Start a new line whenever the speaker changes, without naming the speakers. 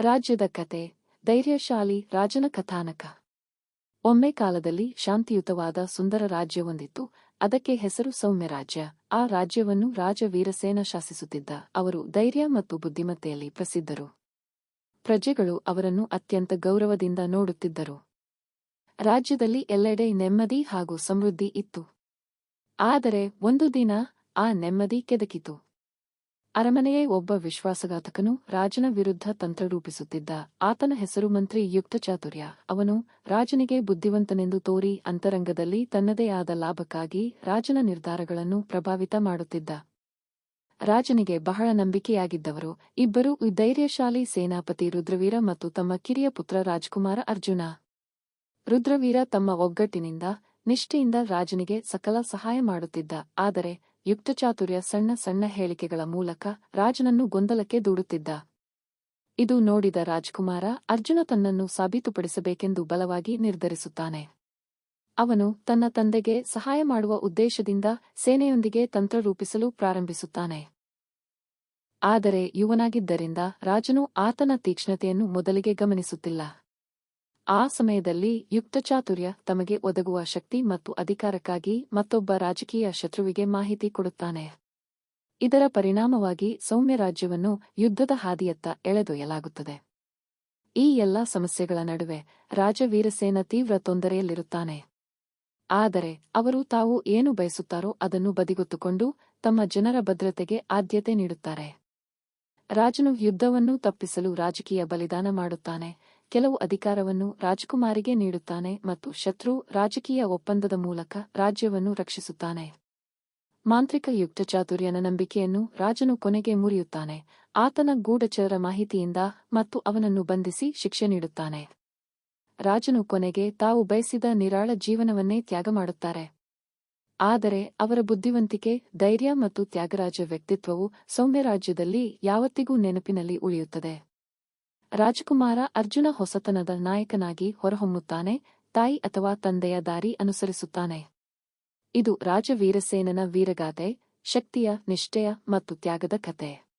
ರಾಜ್ಯದ ಕತೆ, ಧೈರ್ಯಶಾಲಿ ರಾಜನ ಕಥಾನಕ. ಒಮ್ಮೆ ಕಾಲದಲ್ಲಿ ಶಾಂತಿಯುತವಾದ ಸುಂದರ ರಾಜ್ಯವೊಂದಿತ್ತು ಅದಕ್ಕೆ ಹೆಸರು ಸೌಮ್ಯ ರಾಜ್ಯ. ಆ ರಾಜ್ಯವನ್ನು ರಾಜ ವೀರಸೇನ ಶಾಸಿಸುತ್ತಿದ್ದ. ಅವರು ಧೈರ್ಯ ಮತ್ತು ಬುದ್ಧಿಮತ್ತೆಯಲ್ಲಿ ಪ್ರಸಿದ್ಧರು. ಪ್ರಜೆಗಳು ಅವರನ್ನು ಅತ್ಯಂತ ಗೌರವದಿಂದ ನೋಡುತ್ತಿದ್ದರು. ರಾಜ್ಯದಲ್ಲಿ ಎಲ್ಲೆಡೆ ನೆಮ್ಮದಿ ಹಾಗೂ ಸಮೃದ್ಧಿ ಇತ್ತು. ಆದರೆ ಒಂದು ದಿನ ಆ ನೆಮ್ಮದಿ ಕೆದಕಿತು. ಅರಮನೆಯೇ ಒಬ್ಬ ವಿಶ್ವಾಸಘಾತಕನು ರಾಜನ ವಿರುದ್ಧ ತಂತ್ರ ರೂಪಿಸುತ್ತಿದ್ದ. ಆತನ ಹೆಸರು ಮಂತ್ರಿ ಯುಕ್ತಚಾತುರ್ಯ ಅವನು ರಾಜನಿಗೆ ಬುದ್ಧಿವಂತನೆಂದು ತೋರಿ ಅಂತರಂಗದಲ್ಲಿ ತನ್ನದೇ ಆದ ಲಾಭಕ್ಕಾಗಿ ರಾಜನ ನಿರ್ಧಾರಗಳನ್ನು ಪ್ರಭಾವಿತ ಮಾಡುತ್ತಿದ್ದ. ರಾಜನಿಗೆ ಬಹಳ ನಂಬಿಕೆಯಾಗಿದ್ದವರು ಇಬ್ಬರು ಧೈರ್ಯಶಾಲಿ ಸೇನಾಪತಿ ರುದ್ರವೀರ ಮತ್ತು ತಮ್ಮ ಕಿರಿಯ ಪುತ್ರ ರಾಜ್ಕುಮಾರ ಅರ್ಜುನ. ರುದ್ರವೀರ ತಮ್ಮ ಒಗ್ಗಟ್ಟಿನಿಂದ, ನಿಷ್ಠೆಯಿಂದ ರಾಜನಿಗೆ ಸಕಲ ಸಹಾಯ ಮಾಡುತ್ತಿದ್ದ. ಆದರೆ ಯುಕ್ತಚಾತುರ್ಯ ಸಣ್ಣ ಸಣ್ಣ ಹೇಳಿಕೆಗಳ ಮೂಲಕ ರಾಜನನ್ನು ಗೊಂದಲಕ್ಕೆ ದೂಡುತ್ತಿದ್ದ. ಇದು ನೋಡಿದ ರಾಜ್ಕುಮಾರ ಅರ್ಜುನ ತನ್ನನ್ನು ಸಾಬೀತುಪಡಿಸಬೇಕೆಂದು ಬಲವಾಗಿ ನಿರ್ಧರಿಸುತ್ತಾನೆ. ಅವನು ತನ್ನ ತಂದೆಗೆ ಸಹಾಯ ಮಾಡುವ ಉದ್ದೇಶದಿಂದ ಸೇನೆಯೊಂದಿಗೆ ತಂತ್ರ ರೂಪಿಸಲು ಪ್ರಾರಂಭಿಸುತ್ತಾನೆ. ಆದರೆ ಯುವನಾಗಿದ್ದರಿಂದ ರಾಜನು ಆತನ ತೀಕ್ಷ್ಣತೆಯನ್ನು ಮೊದಲಿಗೆ ಗಮನಿಸುತ್ತಿಲ್ಲ. ಆ ಸಮಯದಲ್ಲಿ ಯುಕ್ತಚಾತುರ್ಯ ತಮಗೆ ಒದಗುವ ಶಕ್ತಿ ಮತ್ತು ಅಧಿಕಾರಕ್ಕಾಗಿ ಮತ್ತೊಬ್ಬ ರಾಜಕೀಯ ಶತ್ರುವಿಗೆ ಮಾಹಿತಿ ಕೊಡುತ್ತಾನೆ. ಇದರ ಪರಿಣಾಮವಾಗಿ ಸೌಮ್ಯ ರಾಜ್ಯವನ್ನು ಯುದ್ಧದ ಹಾದಿಯತ್ತ ಎಳೆದೊಯ್ಯಲಾಗುತ್ತದೆ. ಈ ಎಲ್ಲಾ ಸಮಸ್ಯೆಗಳ ನಡುವೆ ರಾಜ ವೀರಸೇನ ತೀವ್ರ ತೊಂದರೆಯಲ್ಲಿರುತ್ತಾನೆ. ಆದರೆ ಅವರು ತಾವು ಏನು ಬಯಸುತ್ತಾರೋ ಅದನ್ನು ಬದಿಗೊತ್ತುಕೊಂಡು ತಮ್ಮ ಜನರ ಭದ್ರತೆಗೆ ಆದ್ಯತೆ ನೀಡುತ್ತಾರೆ. ರಾಜನು ಯುದ್ಧವನ್ನು ತಪ್ಪಿಸಲು ರಾಜಕೀಯ ಬಲಿದಾನ ಮಾಡುತ್ತಾನೆ. ಕೆಲವು ಅಧಿಕಾರವನ್ನು ರಾಜಕುಮಾರಿಗೆ ನೀಡುತ್ತಾನೆ ಮತ್ತು ಶತ್ರು ರಾಜಕೀಯ ಒಪ್ಪಂದದ ಮೂಲಕ ರಾಜ್ಯವನ್ನು ರಕ್ಷಿಸುತ್ತಾನೆ. ಮಾಂತ್ರಿಕ ಯುಕ್ತಚಾತುರ್ಯನ ನಂಬಿಕೆಯನ್ನು ರಾಜನು ಕೊನೆಗೆ ಮುರಿಯುತ್ತಾನೆ. ಆತನ ಗೂಢಚರ ಮಾಹಿತಿಯಿಂದ ಮತ್ತು ಅವನನ್ನು ಬಂಧಿಸಿ ಶಿಕ್ಷೆ ನೀಡುತ್ತಾನೆ. ರಾಜನು ಕೊನೆಗೆ ತಾವು ಬಯಸಿದ ನಿರಾಳ ಜೀವನವನ್ನೇ ತ್ಯಾಗ ಮಾಡುತ್ತಾರೆ. ಆದರೆ ಅವರ ಬುದ್ಧಿವಂತಿಕೆ, ಧೈರ್ಯ ಮತ್ತು ತ್ಯಾಗರಾಜ ವ್ಯಕ್ತಿತ್ವವು ಸೌಮ್ಯ ರಾಜ್ಯದಲ್ಲಿ ಯಾವತ್ತಿಗೂ ನೆನಪಿನಲ್ಲಿ ಉಳಿಯುತ್ತದೆ. ರಾಜಕುಮಾರ ಅರ್ಜುನ ಹೊಸತನದ ನಾಯಕನಾಗಿ ಹೊರಹೊಮ್ಮುತ್ತಾನೆ, ತಾಯಿ ಅಥವಾ ತಂದೆಯ ದಾರಿ ಅನುಸರಿಸುತ್ತಾನೆ. ಇದು ರಾಜವೀರಸೇನನ ವೀರಗಾಥೆ ಶಕ್ತಿಯ, ನಿಷ್ಠೆಯ ಮತ್ತು ತ್ಯಾಗದ ಕತೆ.